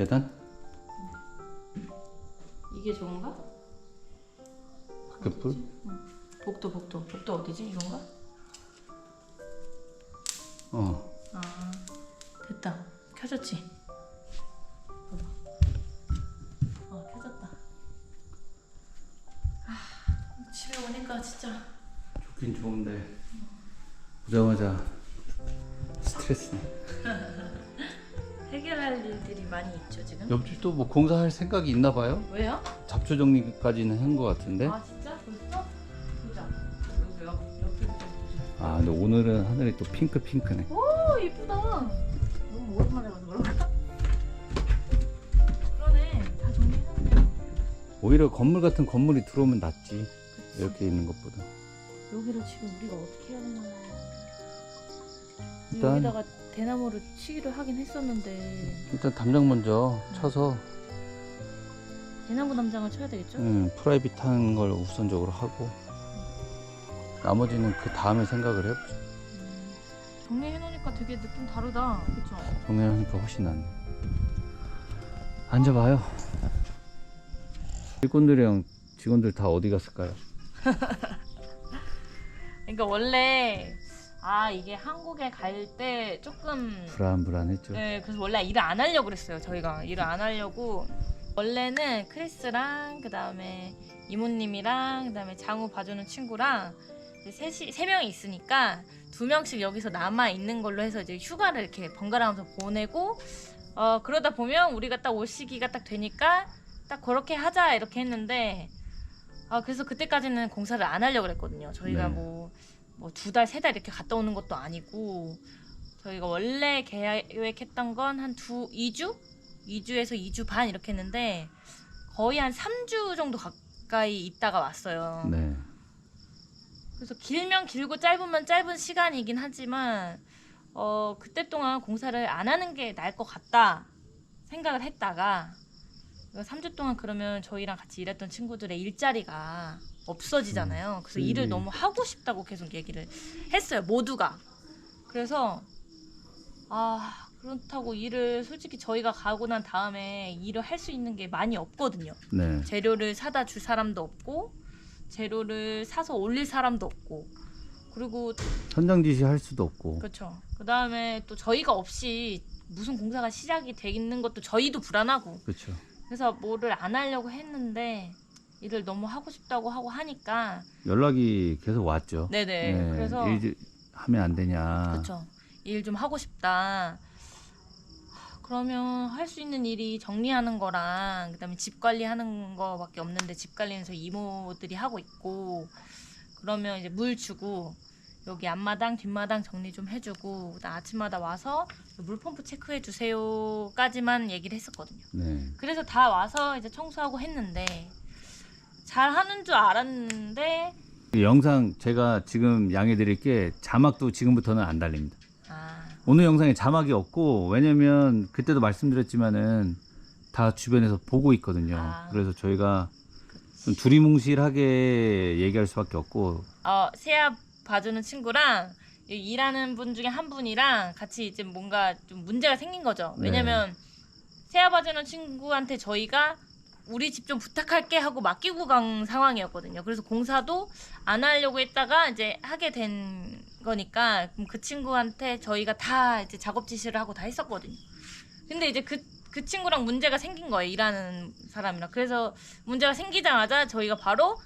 계단? 이게 좋은가? 그 불? 복도 복도 복도 어디지 이건가? 어. 아 됐다 켜졌지? 봐봐. 어 켜졌다 아 집에 오니까 진짜 좋긴 좋은데 보자마자 스트레스네. 해결할 일들이 많이 있죠 지금 옆집도 뭐 공사할 생각이 있나 봐요? 왜요? 잡초 정리까지는 한 것 같은데. 아 진짜? 벌써? 보자 여기 옆, 옆에 좀 보자 아 근데 오늘은 하늘이 또 핑크 핑크네. 오 이쁘다 너무 오랜만에 봐서 그런가? 그러네 다 정리해놨네 오히려 건물 같은 건물이 들어오면 낫지. 이렇게 있는 것보다. 여기를 지금 우리가 어떻게 해야 되나 일단- 여기다가 대나무를 치기를 하긴 했었는데 일단 담장 먼저 쳐서 대나무 담장을 쳐야 되겠죠? 음, 프라이빗한 걸 우선적으로 하고 나머지는 그 다음에 생각을 해보자. 음, 정리해 놓으니까 되게 느낌 다르다 그쵸? 정리하니까 훨씬 낫네. 앉아봐요. 일꾼들이랑 직원들 다 어디 갔을까요? 그러니까 원래 아 이게 한국에 갈 때 조금 불안불안했죠. 네, 그래서 원래 일을 안 하려고 그랬어요. 저희가 일을 안 하려고 원래는 크리스랑 그 다음에 이모님이랑 그 다음에 장우 봐주는 친구랑 이제 셋이 세 명이 있으니까 두 명씩 여기서 남아 있는 걸로 해서 이제 휴가를 이렇게 번갈아가면서 보내고 어 그러다 보면 우리가 딱 올 시기가 딱 되니까 딱 그렇게 하자 이렇게 했는데 아 그래서 그때까지는 공사를 안 하려고 그랬거든요. 저희가 네. 뭐 뭐 두 달 세 달 이렇게 갔다 오는 것도 아니고 저희가 원래 계획했던 건 한 두, 2주? 2주에서 2주 반 이렇게 했는데 거의 한 3주 정도 가까이 있다가 왔어요. 네. 그래서 길면 길고 짧으면 짧은 시간이긴 하지만 어, 그때 동안 공사를 안 하는 게 나을 것 같다 생각을 했다가 3주 동안 그러면 저희랑 같이 일했던 친구들의 일자리가 없어지잖아요. 그래서 음. 일을 너무 하고 싶다고 계속 얘기를 했어요. 모두가. 그래서 아 그렇다고 일을 솔직히 저희가 가고 난 다음에 일을 할 수 있는 게 많이 없거든요. 네. 재료를 사다 줄 사람도 없고 재료를 사서 올릴 사람도 없고 그리고 현장 지시 할 수도 없고. 그렇죠. 그 다음에 또 저희가 없이 무슨 공사가 시작이 되는 것도 저희도 불안하고 그렇죠. 그래서 뭐를 안 하려고 했는데 일을 너무 하고 싶다고 하고 하니까 연락이 계속 왔죠. 네네 그래서 일 좀 하면 안 되냐. 그렇죠. 일 좀 하고 싶다. 그러면 할 수 있는 일이 정리하는 거랑 그다음에 집 관리하는 거밖에 없는데 집 관리는 저희 이모들이 하고 있고 그러면 이제 물 주고 여기 앞마당 뒷마당 정리 좀 해주고 그다음 아침마다 와서 물 펌프 체크해 주세요까지만 얘기를 했었거든요. 네. 그래서 다 와서 이제 청소하고 했는데 잘 하는 줄 알았는데 그 영상 제가 지금 양해 드릴 게 자막도 지금부터는 안 달립니다. 아 오늘 영상에 자막이 없고 왜냐면 그때도 말씀드렸지만은 다 주변에서 보고 있거든요. 아. 그래서 저희가 좀 두리뭉실하게 얘기할 수밖에 없고 어, 세아 봐주는 친구랑 이 일하는 분 중에 한 분이랑 같이 이제 뭔가 좀 문제가 생긴 거죠. 네. 왜냐면 세아 봐주는 친구한테 저희가 우리 집 좀 부탁할게 하고 맡기고 간 상황이었거든요. 그래서 공사도 안 하려고 했다가 이제 하게 된 거니까 그 친구한테 저희가 다 이제 작업 지시를 하고 다 했었거든요. 근데 이제 그, 그 친구랑 문제가 생긴 거예요. 일하는 사람이랑. 그래서 문제가 생기자마자 저희가 바로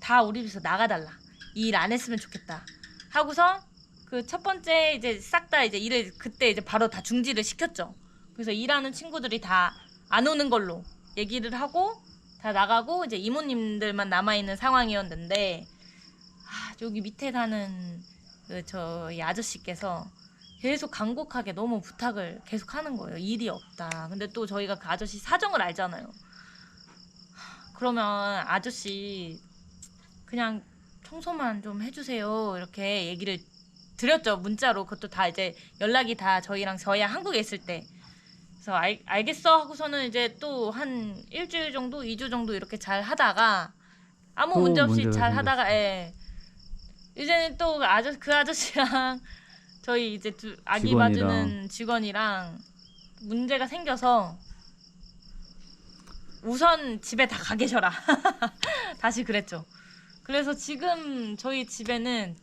다 우리 집에서 나가달라. 이 일 안 했으면 좋겠다. 하고서 그 첫 번째 이제 싹 다 이제 일을 그때 이제 바로 다 중지를 시켰죠. 그래서 일하는 친구들이 다 안 오는 걸로 얘기를 하고 다 나가고 이제 이모님들만 남아 있는 상황이었는데 아, 여기 밑에 사는 그 저희 아저씨께서 계속 간곡하게 너무 부탁을 계속 하는 거예요. 일이 없다. 근데 또 저희가 그 아저씨 사정을 알잖아요. 하, 그러면 아저씨 그냥 청소만 좀 해주세요. 이렇게 얘기를 드렸죠. 문자로. 그것도 다 이제 연락이 다 저희랑 저희 한국에 있을 때. 그래서 알, 알겠어 하고서는 이제 또 한 일주일 정도, 이주 정도 이렇게 잘 하다가 아무 또 문제 없이 잘 하다가 예. 이제는 또 아저 그 아저씨랑 저희 이제 두, 아기 직원이랑. 봐주는 직원이랑 문제가 생겨서 우선 집에 다 가 계셔라. 다시 그랬죠. 그래서 지금 저희 집에는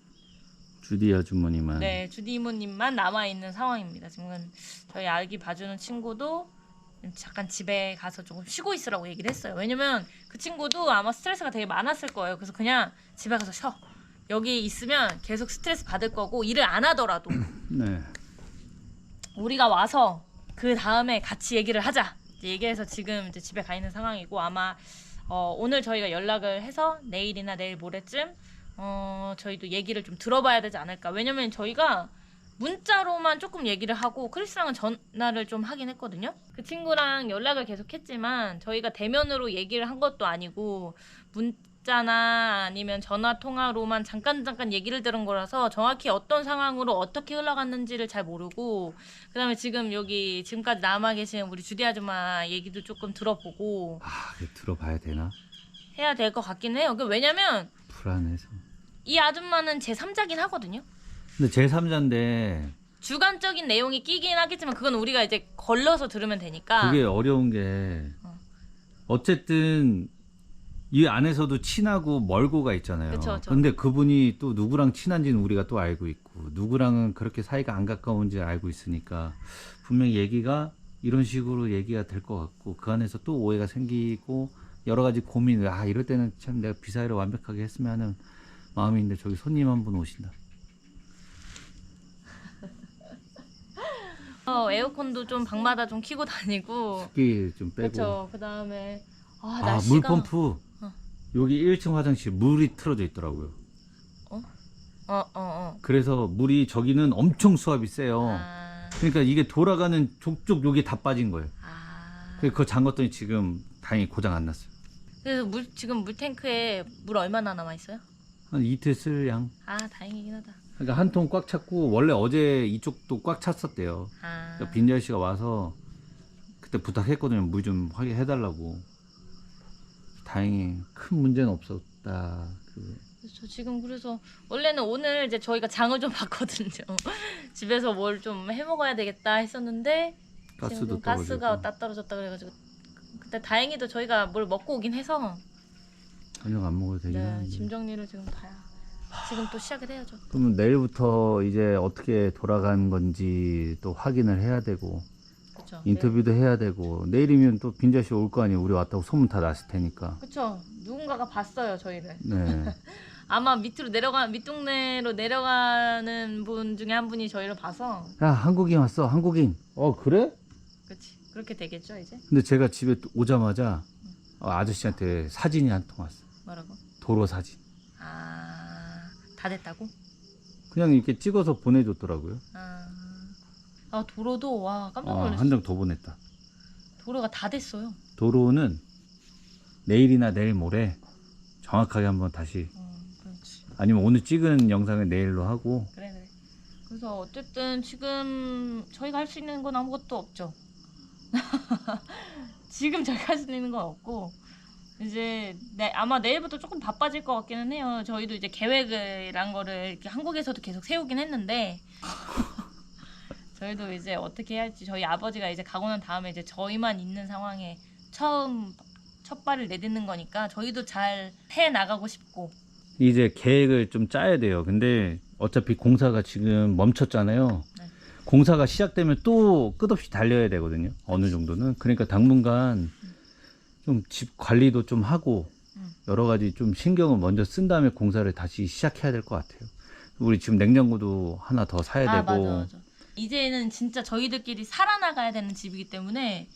주디 아주머니만. 네 주디 이모님만 남아 있는 상황입니다. 지금은 저희 아기 봐주는 친구도 잠깐 집에 가서 조금 쉬고 있으라고 얘기를 했어요. 왜냐면 그 친구도 아마 스트레스가 되게 많았을 거예요. 그래서 그냥 집에 가서 쉬어. 여기 있으면 계속 스트레스 받을 거고 일을 안 하더라도 네. 우리가 와서 그 다음에 같이 얘기를 하자. 이제 얘기해서 지금 이제 집에 가 있는 상황이고 아마 어, 오늘 저희가 연락을 해서 내일이나 내일 모레쯤 어, 저희도 얘기를 좀 들어봐야 되지 않을까. 왜냐면 저희가 문자로만 조금 얘기를 하고 크리스랑은 전화를 좀 하긴 했거든요. 그 친구랑 연락을 계속 했지만 저희가 대면으로 얘기를 한 것도 아니고 문자나 아니면 전화 통화로만 잠깐 잠깐 얘기를 들은 거라서 정확히 어떤 상황으로 어떻게 흘러갔는지를 잘 모르고 그다음에 지금 여기 지금까지 남아 계신 우리 주디 아줌마 얘기도 조금 들어보고 아, 이거 들어봐야 되나? 해야 될 것 같긴 해요. 그 왜냐면 불안해서. 이 아줌마는 제 3자긴 하거든요. 근데 제 3자인데 주관적인 내용이 끼긴 하겠지만 그건 우리가 이제 걸러서 들으면 되니까. 그게 어려운 게 어. 어쨌든 이 안에서도 친하고 멀고가 있잖아요. 그쵸, 그쵸. 근데 그분이 또 누구랑 친한지는 우리가 또 알고 있고 누구랑은 그렇게 사이가 안 가까운지 알고 있으니까 분명히 얘기가 이런 식으로 얘기가 될 것 같고 그 안에서 또 오해가 생기고 여러 가지 고민을 아 이럴 때는 참 내가 비사이를 완벽하게 했으면 하는 마음이 있는데 저기 손님 한 분 오신다. 어, 에어컨도 좀 방마다 좀 키고 다니고. 습기 좀 빼고 그렇죠. 그 다음에 아, 아, 날씨가 물펌프 어. 여기 1층 화장실 물이 틀어져 있더라고요. 어, 어, 어. 그래서 물이 저기는 엄청 수압이 세요. 아. 그러니까 이게 돌아가는 족족 여기 다 빠진 거예요. 아. 그래서 그거 잠갔더니 지금 다행히 고장 안 났어요. 그래서 물 지금 물 탱크에 물 얼마나 남아 있어요? 한 이틀 쓸 양. 아, 다행이긴 하다. 그러니까 한 통 꽉 찼고 원래 어제 이쪽도 꽉 찼었대요. 아. 그러니까 빈자 씨가 와서 그때 부탁했거든요. 물 좀 확인해 달라고. 다행히 큰 문제는 없었다. 그 저 지금 그래서 원래는 오늘 이제 저희가 장을 좀 봤거든요. 집에서 뭘 좀 해 먹어야 되겠다 했었는데 지금 가스도 좀 가스가 떨어졌다 그래가지고 그때 다행히도 저희가 뭘 먹고 오긴 해서 저녁 안 먹어도 되긴 네, 하는데. 짐 정리를 지금 다 지금 또 시작을 해야죠. 그러면 내일부터 이제 어떻게 돌아간 건지 또 확인을 해야 되고 그렇죠. 인터뷰도 해야 되고 내일이면 또 빈자 씨 올 거 아니에요. 우리 왔다고 소문 다 났을 테니까. 그렇죠. 누군가가 봤어요 저희를. 네. 아마 밑으로 내려가 밑동네로 내려가는 분 중에 한 분이 저희를 봐서 야 한국인 왔어 한국인. 어 그래? 그렇지 그렇게 되겠죠 이제 근데 제가 집에 또 오자마자 어, 아저씨한테 사진이 한 통 왔어. 뭐라고? 도로 사진. 아 다 됐다고? 그냥 이렇게 찍어서 보내줬더라고요. 아, 아 도로도 와 깜짝 아, 놀랐어. 한 장 더 보냈다. 도로가 다 됐어요. 도로는 내일이나 내일 모레 정확하게 한번 다시 어, 그렇지. 아니면 오늘 찍은 영상을 내일로 하고 그래 그래. 그래서 어쨌든 지금 저희가 할 수 있는 건 아무것도 없죠. 지금 저희가 할 수 있는 건 없고 이제 네, 아마 내일부터 조금 바빠질 것 같기는 해요. 저희도 이제 계획이란 거를 이렇게 한국에서도 계속 세우긴 했는데 저희도 이제 어떻게 해야 할지 저희 아버지가 이제 가고 난 다음에 이제 저희만 있는 상황에 처음 첫 발을 내딛는 거니까 저희도 잘 해 나가고 싶고 이제 계획을 좀 짜야 돼요. 근데 어차피 공사가 지금 멈췄잖아요. 네. 공사가 시작되면 또 끝없이 달려야 되거든요. 어느 정도는. 그러니까 당분간 좀 집 관리도 좀 하고 음. 여러 가지 좀 신경을 먼저 쓴 다음에 공사를 다시 시작해야 될 것 같아요. 우리 지금 냉장고도 하나 더 사야 아 되고 맞아 맞아. 이제는 진짜 저희들끼리 살아나가야 되는 집이기 때문에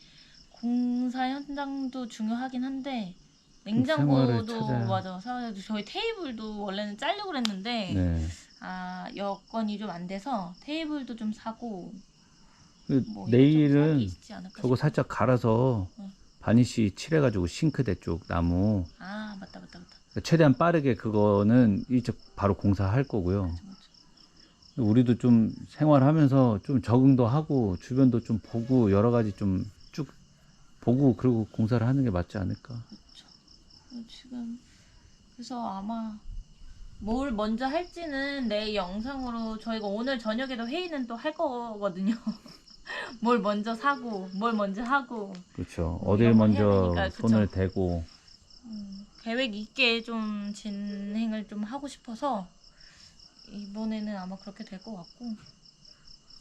공사 현장도 중요하긴 한데 냉장고도 맞아 사야 돼. 저희 테이블도 원래는 짜려고 그랬는데 네. 아 여건이 좀 안 돼서 테이블도 좀 사고 그뭐 내일은 저거. 살짝 갈아서 응. 바니쉬 칠해가지고 싱크대 쪽 나무 아 맞다 맞다 맞다 최대한 빠르게 그거는 이쪽 바로 공사할 거고요. 맞아, 맞아. 우리도 좀 생활하면서 좀 적응도 하고 주변도 좀 보고 여러 가지 좀 쭉 보고 그리고 공사를 하는 게 맞지 않을까. 그렇죠. 지금 그래서 아마 뭘 먼저 할지는 내일 영상으로 저희가 오늘 저녁에도 회의는 또 할 거거든요. 뭘 먼저 사고 뭘 먼저 하고 그렇죠. 뭐 어딜 이런 거 해야 먼저 되니까, 그쵸. 손을 대고 음, 계획 있게 좀 진행을 좀 하고 싶어서 이번에는 아마 그렇게 될 것 같고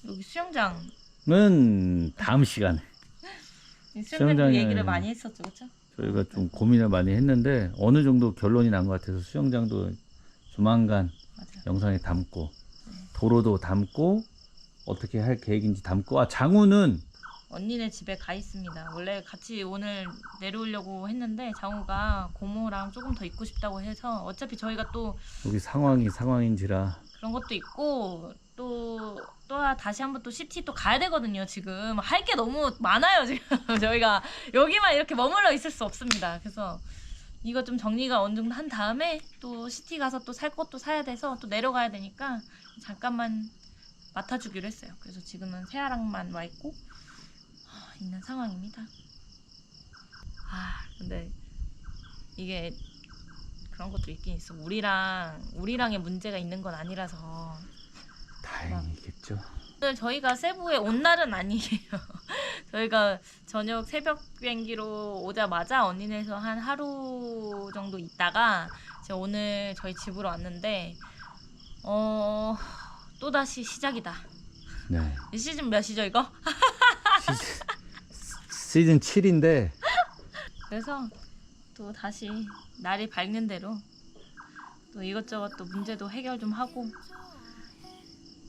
여기 수영장 는 다음 시간에 이 수영장 수영장에- 얘기를 많이 했었죠, 그렇죠? 저희가 좀 고민을 많이 했는데 어느 정도 결론이 난 것 같아서 수영장도 조만간 맞아요. 영상에 담고 도로도 담고 어떻게 할 계획인지 담고. 아 장우는? 언니네 집에 가 있습니다. 원래 같이 오늘 내려오려고 했는데 장우가 고모랑 조금 더 있고 싶다고 해서 어차피 저희가 또 여기 상황이 상황인지라. 그런 것도 있고 또, 또 다시 한번 또 시티 또 가야 되거든요 지금. 할 게 너무 많아요 지금. 저희가 여기만 이렇게 머물러 있을 수 없습니다. 그래서 이거 좀 정리가 어느 정도 한 다음에 또 시티 가서 또 살 것도 사야 돼서 또 내려가야 되니까 잠깐만 맡아주기로 했어요 그래서 지금은 새아랑만 와 있고 아, 있는 상황입니다 아 근데 이게 그런 것도 있긴 있어 우리랑 우리랑의 문제가 있는 건 아니라서 다행이겠죠. 오늘 저희가 세부에 온 날은 아니에요. 저희가 저녁 새벽 비행기로 오자마자 언니네에서 한 하루 정도 있다가 오늘 저희 집으로 왔는데 어 또다시 시작이다. 네. 이 시즌 몇이죠 이거? 시즌 7인데 그래서 또 다시 날이 밝는 대로 또 이것저것 또 문제도 해결 좀 하고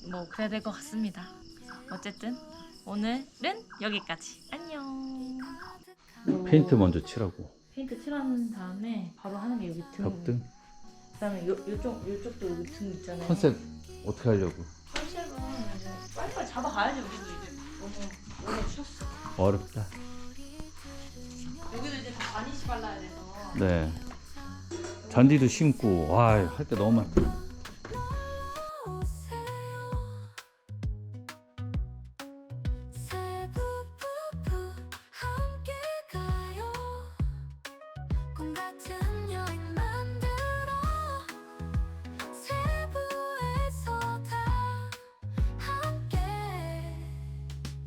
뭐 그래야 될 것 같습니다. 어쨌든 오늘은 여기까지. 안녕. 페인트 먼저 칠하고 페인트 칠한 다음에 바로 하는 게 여기 등. 벽등 그다음에 요 요쪽 요쪽도 여기 등 있잖아요. 컨셉 어떻게 하려고 컨셉은 이제 빨리빨리 잡아가야지 우리도 이제 너무 오래 쉬었어. 어렵다. 여기도 이제 다 바니시 발라야 돼서. 네. 잔디도 심고 와 할 게 너무 많다.